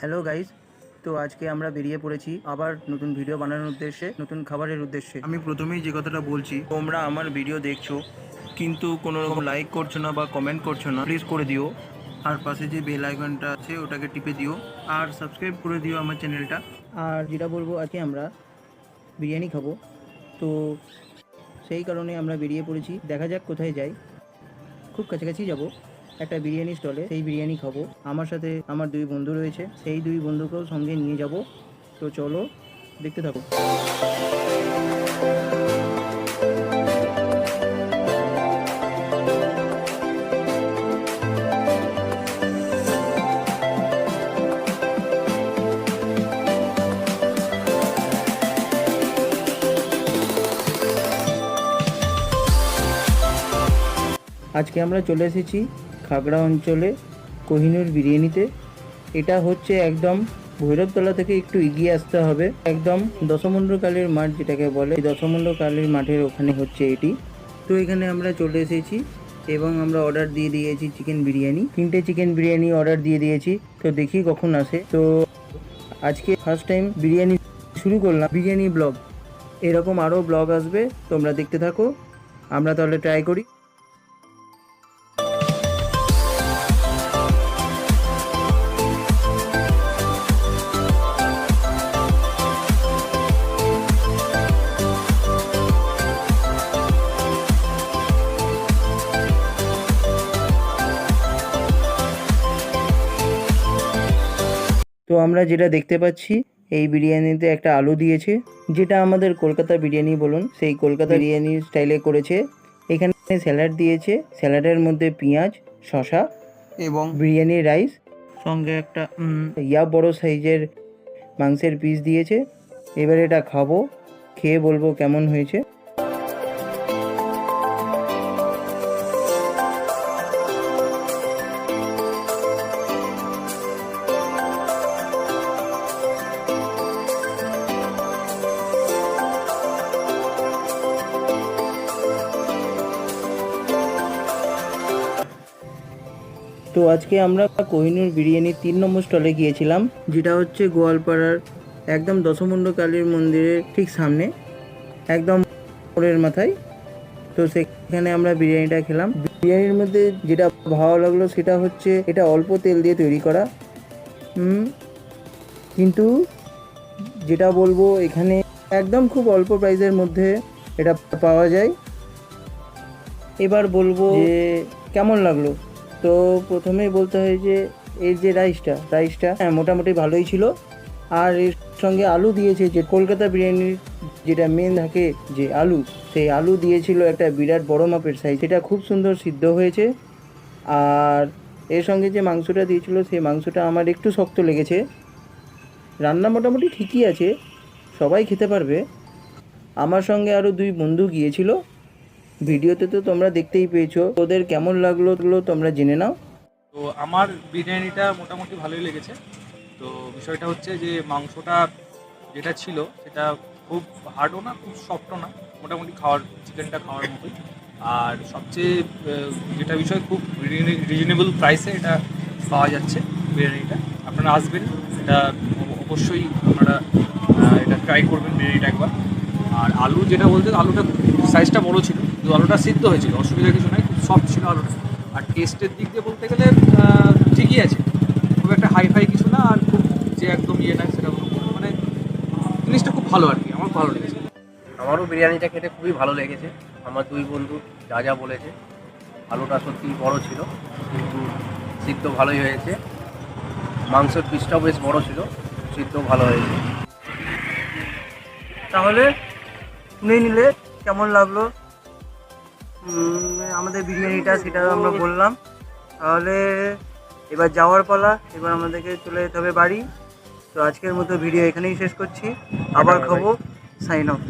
Hello guys তো আজকে আমরা বেরিয়ে পড়েছি আবার নতুন ভিডিও বানানোর উদ্দেশ্যে নতুন খাবারের উদ্দেশ্যে। আমি প্রথমেই যে কথাটা বলছি তোমরা আমার ভিডিও দেখছ কিন্তু কোনো রকম লাইক করছ না বা কমেন্ট করছ না প্লিজ করে দিও। আর পাশে যে বেল আইকনটা আছে ওটাকে টিপে দিও। আর সাবস্ক্রাইব করে দিও আমার চ্যানেলটা আর যেটা বলব আজকে আমরা বিরিয়ানি খাব। তো সেই কারণে আমরা বেরিয়ে পড়েছি। দেখা যাক কোথায় যাই। খুব কাছাকাছি যাব। একটা বিরিয়ানি স্টলে সেই বিরিয়ানি খাব। আমার সাথে আমার দুই বন্ধু রয়েছে, সেই দুই বন্ধুকেও সঙ্গে নিয়ে যাব। তো চলো, দেখতে থাকো। আজকে আমরা চলে এসেছি খাগড়া অঞ্চলে কোহিনুর বিরিয়ানিতে। এটা হচ্ছে একদম ভৈরবতলা থেকে একটু এগিয়ে আসতে হবে। একদম দশমন্দ্র কালীর মাঠ যেটাকে বলে কালীর মাঠের ওখানে হচ্ছে এটি। তো এখানে আমরা চলে এসেছি এবং আমরা অর্ডার দিয়ে দিয়েছি চিকেন বিরিয়ানি। তিনটে চিকেন বিরিয়ানি অর্ডার দিয়ে দিয়েছি। তো দেখি কখন আসে। তো আজকে ফার্স্ট টাইম বিরিয়ানি শুরু করলাম, বিরিয়ানি ব্লগ। এরকম আরও ব্লগ আসবে, তোমরা দেখতে থাকো। আমরা তাহলে ট্রাই করি। তো আমরা যেটা দেখতে পাচ্ছি এই বিরিয়ানিতে একটা আলু দিয়েছে যেটা আমাদের কলকাতা বিরিয়ানি বলুন। সেই কলকাতা বিরিয়ানি স্টাইলে করেছে। এখানে স্যালাড দিয়েছে স্যালাডের মধ্যে পেঁয়াজ শসা এবং বিরিয়ানি রাইস সঙ্গে একটা ইয়া বড় সাইজের মাংসের পিস দিয়েছে। এবার এটা খাব খেয়ে বলব কেমন হয়েছে। তো আজকে আমরা কোহিনুর বিরিয়ানির তিন নম্বর স্টলে গিয়েছিলাম, যেটা হচ্ছে গোয়ালপাড়ার একদম দশমুণ্ড কালীর মন্দিরের ঠিক সামনে, একদম মোড়ের মাথায়। তো সেখানে আমরা বিরিয়ানিটা খেলাম। বিরিয়ানির মধ্যে যেটা ভালো লাগল সেটা হচ্ছে এটা অল্প তেল দিয়ে তৈরি করা। কিন্তু যেটা বলব, এখানে একদম খুব অল্প প্রাইসের মধ্যে এটা পাওয়া যায়। এবার বলব যে কেমন লাগল? তো প্রথমেই বলতে হয় যে, এর যে রাইসটা রাইসটা হ্যাঁ মোটামুটি ভালোই ছিল। আর এর সঙ্গে আলু দিয়েছে যে, কলকাতা বিরিয়ানির যেটা মেন থাকে যে আলু, সেই আলু দিয়েছিল একটা বিরাট বড় মাপের সাইজ সেটা খুব সুন্দর সিদ্ধ হয়েছে। আর এর সঙ্গে যে মাংসটা দিয়েছিল, সেই মাংসটা আমার একটু শক্ত লেগেছে। রান্না মোটামুটি ঠিকই আছে, সবাই খেতে পারবে। আমার সঙ্গে আরও দুই বন্ধু গিয়েছিল। ভিডিওতে তো তোমরা দেখতেই পেয়েছ। ওদের কেমন লাগল তোমরা জেনে নাও। তো আমার বিরিয়ানিটা মোটামুটি ভালোই লেগেছে। তো বিষয়টা হচ্ছে যে মাংসটা যেটা ছিল, সেটা খুব হার্ডও না, খুব সফটও না। মোটামুটি খাওয়ার, চিকেনটা খাওয়ার মতোই। আর সবচেয়ে যেটা বিষয় খুব রিজনেবল প্রাইসে এটা পাওয়া যাচ্ছে বিরিয়ানিটা। আপনারা আসবেন, এটা অবশ্যই আপনারা এটা ট্রাই করবেন বিরিয়ানিটা একবার। আর আলু যেটা বলতে, আলুটা সাইজটা বড় ছিল। কিন্তু আলুটা সিদ্ধ হয়েছিল, অসুবিধা কিছু নাই, খুব সফট ছিল আলুটা। আর টেস্টের দিক দিয়ে বলতে গেলে ঠিকই আছে। খুব একটা হাই ফাই কিছু না, আর খুব যে একদম ইয়ে না সেটা মানে জিনিসটা খুব ভালো আর কি, আমার ভালো লেগেছে। আমারও বিরিয়ানিটা খেতে খুবই ভালো লেগেছে। আমার দুই বন্ধু যা যা বলেছে, আলুটা সত্যি বড় ছিল, কিন্তু সিদ্ধ ভালোই হয়েছে। মাংসের পিসটাও বেশ বড় ছিল, সিদ্ধ ভালো হয়েছে। তাহলে শুনে নিলে, কেমন লাগল? আমাদের বিরিয়ানিটা সেটা আমরা বললাম। তাহলে এবার যাওয়ার পালা এবার আমাদেরকে চলে যেতে হবে বাড়ি। তো আজকের মতো ভিডিও এখানেই শেষ করছি। আবার খাব সাইন অফ।